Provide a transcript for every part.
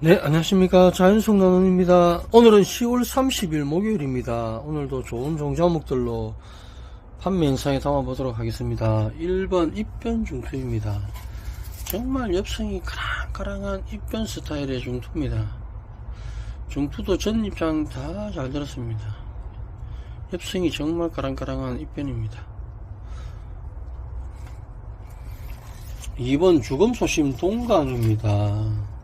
네, 안녕하십니까. 자연송나눔입니다. 오늘은 10월 30일 목요일입니다. 오늘도 좋은 종자목들로 판매 영상에 담아보도록 하겠습니다. 1번 입변 중투입니다. 정말 엽성이 까랑까랑한 입변 스타일의 중투입니다. 중투도 전 입장 다 잘 들었습니다. 엽성이 정말 까랑까랑한 입변입니다. 2번 주검소심 동강입니다.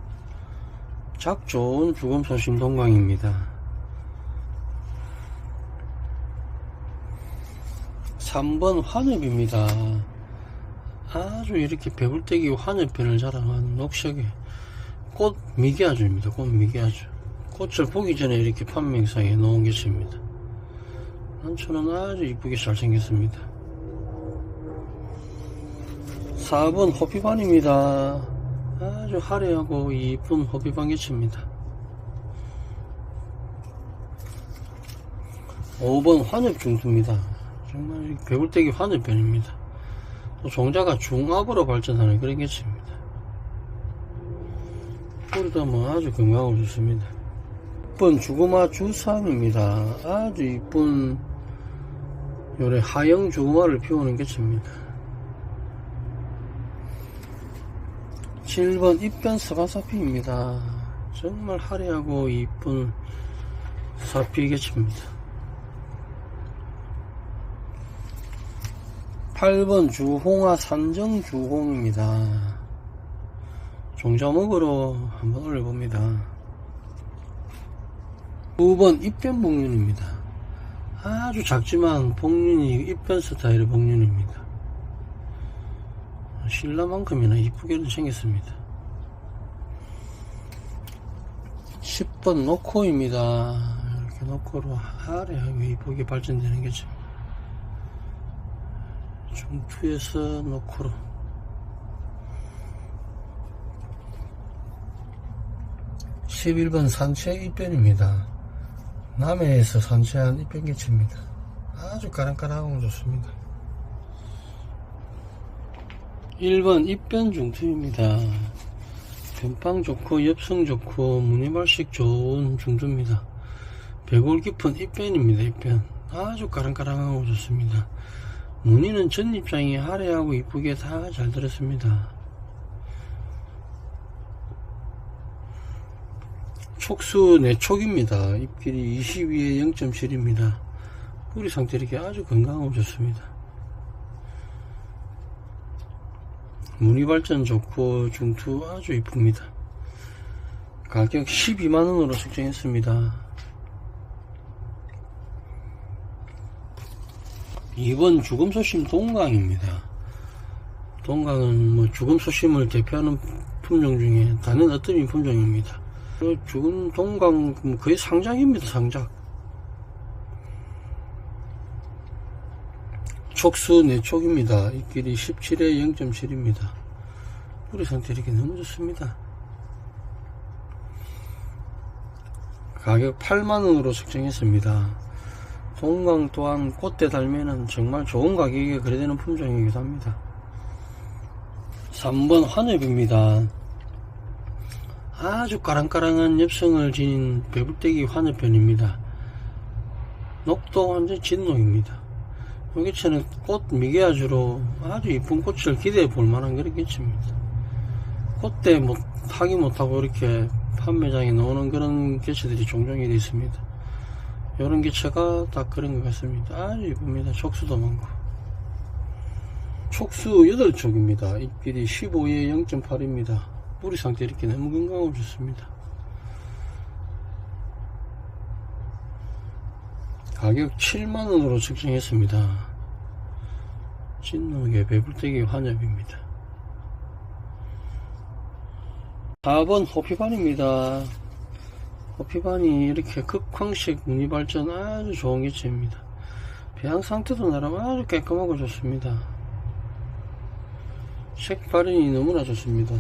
작 좋은 주검소심 동강입니다. 3번 환엽입니다. 아주 이렇게 배불떼기 환엽변을 자랑하는 녹색의 꽃 미개아주입니다. 꽃 미개아주. 꽃을 보기 전에 이렇게 판명상에 놓은 개체입니다. 난초는 아주 이쁘게 잘생겼습니다. 4번 호피반입니다. 아주 화려하고 이쁜 호피반 개체입니다. 5번 환엽중투입니다. 정말 배울대기 환엽변입니다. 또 종자가 중압으로 발전하는 그런 개체입니다. 뿌리도 뭐 아주 건강하고 좋습니다. 6번 주구마 주삼입니다. 아주 이쁜 요래 하영 주구마를 피우는 개체입니다. 7번 입변 서가사피입니다. 정말 화려하고 이쁜 사피 개체입니다. 8번 주홍아 산정 주홍입니다. 종자목으로 한번 올려봅니다. 9번 입변 복륜입니다. 아주 작지만 복륜이 입변 스타일의 복륜입니다. 신라만큼이나 이쁘게는 생겼습니다. 10번 노코입니다. 이렇게 노코로 아래하게 이쁘게 발전되는 게죠. 중투에서 노코로. (11번) 산채 입변입니다 남해에서 산채한 입변 개체입니다 아주 까랑까랑하고 좋습니다 1번 입변 중투입니다. 변빵 좋고 엽성 좋고 무늬발식 좋은 중투입니다. 배골 깊은 입변입니다. 입변 아주 까랑까랑하고 좋습니다. 무늬는 전 입장이 화려하고 이쁘게 다 잘 들었습니다. 촉수 내촉입니다. 입길이 22에 0.7입니다. 뿌리 상태 이렇게 아주 건강하고 좋습니다. 무늬 발전 좋고 중투 아주 이쁩니다. 가격 12만원으로 책정했습니다. 2번 죽음 소심 동강입니다. 동강은 뭐 죽음 소심을 대표하는 품종 중에 다른 어떤 품종입니다. 그 죽은 동강 뭐 거의 상작입니다. 상작. 촉수 내촉입니다. 입길이 17에 0.7입니다. 뿌리 상태 이렇게 너무 좋습니다. 가격 8만원으로 책정했습니다. 동강 또한 꽃대 달면은 정말 좋은 가격에 거래되는 품종이기도 합니다. 3번 환엽입니다. 아주 까랑까랑한 엽성을 지닌 배불떼기 환엽변입니다. 녹도 완전 진녹입니다. 여기처는 꽃 미개아주로 아주 이쁜 꽃을 기대해 볼 만한 그런 개체입니다. 꽃대 못, 타기 못하고 이렇게 판매장에 나오는 그런 개체들이 종종 이 있습니다. 이런 개체가 다 그런 것 같습니다. 아주 이쁩니다. 촉수도 많고. 촉수 8촉입니다. 입길이 15에 0.8입니다. 뿌리 상태 이렇게 너무 건강하고 좋습니다. 가격 7만원으로 측정했습니다. 진노의 배불떼기 환엽입니다. 4번 호피반입니다. 호피반이 이렇게 극황식 무늬발전 아주 좋은 개체입니다. 배양 상태도 나름 아주 깔끔하고 좋습니다. 색 발현이 너무나 좋습니다.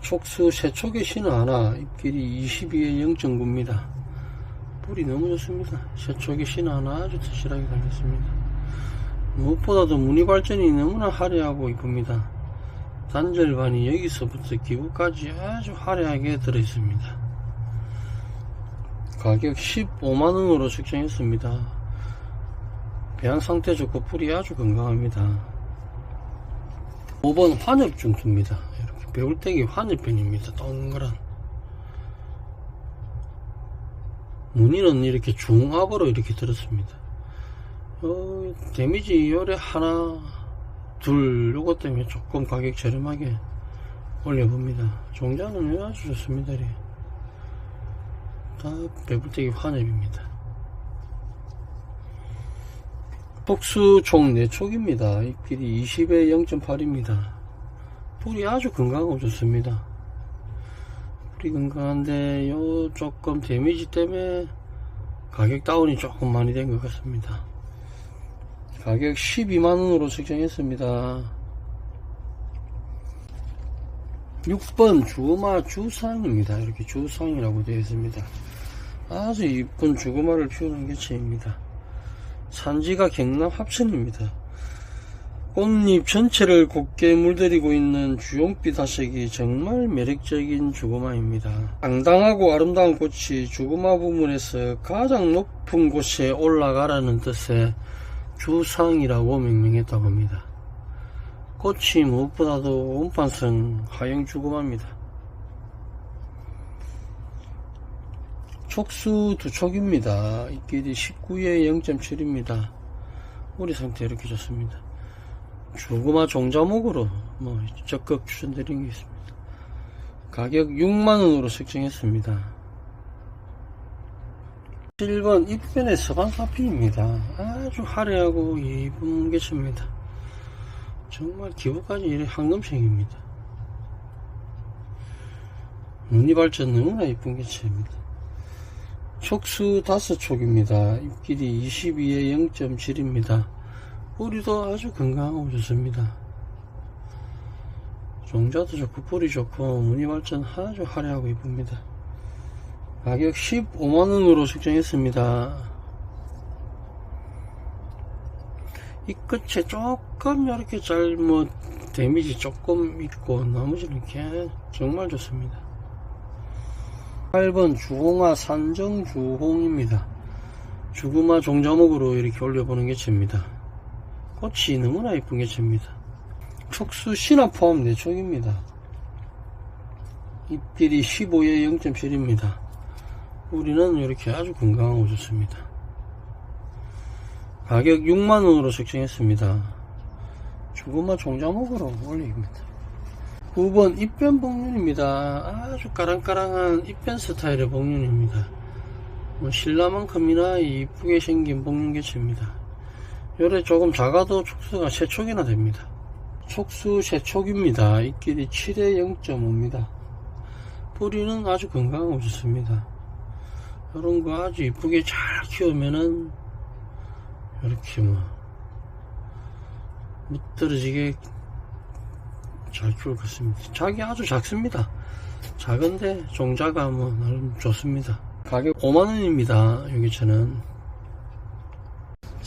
촉수 세촉의 신호 하나, 입길이 22에 0.9입니다. 뿌리 너무 좋습니다. 신호 하나 아주 튼실하게 달렸습니다. 무엇보다도 무늬 발전이 너무나 화려하고 이쁩니다. 단절반이 여기서부터 기부까지 아주 화려하게 들어있습니다. 가격 15만원으로 측정했습니다. 배양 상태 좋고 풀이 아주 건강합니다. 5번 환엽 중투입니다. 이렇게 배울대기 환엽 편입니다. 동그란. 무늬는 이렇게 중압으로 이렇게 들었습니다. 어, 데미지 요래 하나, 둘, 요것 때문에 조금 가격 저렴하게 올려봅니다. 종자는 아주 좋습니다. 이래. 다 배불대기 환엽입니다. 폭수 총 4촉입니다. 이 길이 20에 0.8입니다. 풀이 아주 건강하고 좋습니다. 풀이 건강한데 요 조금 데미지 때문에 가격 다운이 조금 많이 된 것 같습니다. 가격 12만원으로 측정했습니다. 6번 주마 주상입니다. 이렇게 주상이라고 되어 있습니다. 아주 이쁜 주구마를 피우는 개체입니다. 산지가 경남 합천입니다. 꽃잎 전체를 곱게 물들이고 있는 주홍빛 화색이 정말 매력적인 주구마입니다. 당당하고 아름다운 꽃이 주구마 부분에서 가장 높은 곳에 올라가라는 뜻의 주상이라고 명명했다고 합니다. 꽃이 무엇보다도 원판성 하영 주구마입니다. 촉수 두 촉입니다. 이 길이 19에 0.7입니다. 우리 상태 이렇게 좋습니다. 주구마 종자목으로 뭐 적극 추천드리는 게 있습니다. 가격 6만원으로 책정했습니다. 7번 입변의 서반사피입니다. 아주 화려하고 예쁜 개체입니다. 정말 기부까지 이래 황금색입니다. 무늬 발전 너무나 예쁜 개체입니다. 촉수 다섯 촉입니다. 입길이 22에 0.7입니다. 뿌리도 아주 건강하고 좋습니다. 종자도 좋고 뿌리 좋고 무늬 발전 아주 화려하고 이쁩니다. 가격 15만원으로 책정했습니다. 이 끝에 조금 이렇게 잘뭐 데미지 조금 있고 나머지는 이렇게 정말 좋습니다. 8번 주홍아 산정 주홍입니다. 주구마 종자목으로 이렇게 올려보는 개체입니다. 꽃이 너무나 이쁜 개체입니다. 촉수 신화 포함 4촉입니다. 잎길이 15에 0.7입니다. 우리는 이렇게 아주 건강하고 좋습니다. 가격 6만원으로 책정했습니다. 주구마 종자목으로 올립니다. 9번 입변 복륜입니다. 아주 까랑까랑한 입변 스타일의 복륜입니다. 뭐 신라만큼이나 이쁘게 생긴 복륜 개체입니다. 요래 조금 작아도 촉수가 3촉이나 됩니다. 촉수 3촉입니다. 입길이 7에 0.5입니다. 뿌리는 아주 건강하고 좋습니다. 이런 거 아주 이쁘게 잘 키우면은 이렇게 뭐 못떨어지게 잘 키울 것 같습니다. 작이 아주 작습니다. 작은데 종자가 뭐 나름 좋습니다. 가격 5만원입니다. 여기 저는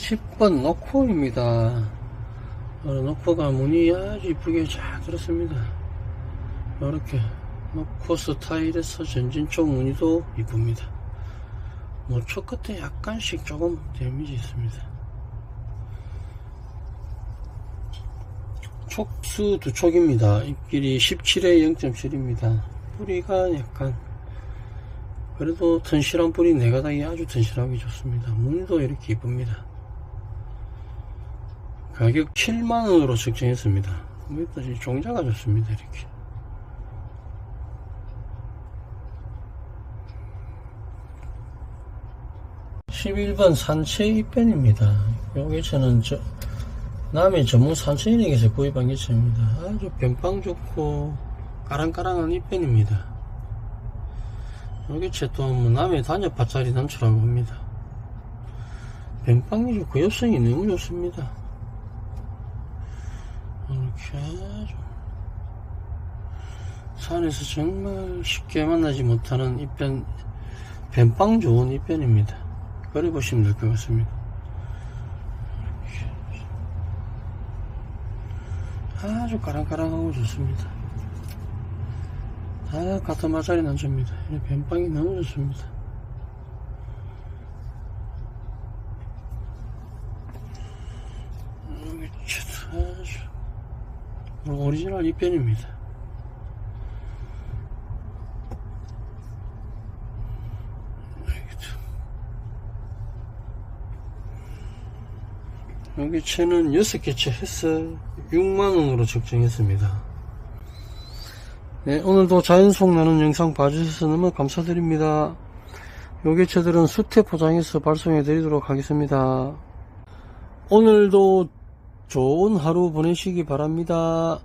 10번 노코입니다. 어, 노코가 무늬 아주 이쁘게 잘 들었습니다. 이렇게 노코 스타일에서 전진 쪽 무늬도 이쁩니다. 모초 끝에 약간씩 조금 데미지 있습니다. 촉수 두 촉입니다. 입길이 17에 0.7입니다. 뿌리가 약간 그래도 튼실한 뿌리 네 가닥이 아주 튼실하게 좋습니다. 무늬도 이렇게 이쁩니다. 가격 7만원으로 측정했습니다. 밑까지 종자가 좋습니다. 이렇게. (11번) 산채 입변입니다. 여기 저는 저 남해 전문 산채인에게서 구입한 개체입니다. 아주 변빵 좋고 까랑까랑한 입변입니다. 이 개체 또뭐 남해 단엽 밭자리 남처라고 합니다. 변빵이 좋고 엽성이 너무 좋습니다. 산에서 정말 쉽게 만나지 못하는 입변 변빵 좋은 입변입니다. 그래 보시면 될 것 같습니다. 아주 까랑까랑하고 좋습니다. 다 같은 맛자리 난줍니다. 이 변빵이 너무 좋습니다. 여기 참 아주 오리지널 입변입니다. 여기 채는 6개 채 해서 6만원으로 책정했습니다. 네, 오늘도 자연속 나는 영상 봐주셔서 너무 감사드립니다. 요괴채들은 수태 포장해서 발송해 드리도록 하겠습니다. 오늘도 좋은 하루 보내시기 바랍니다.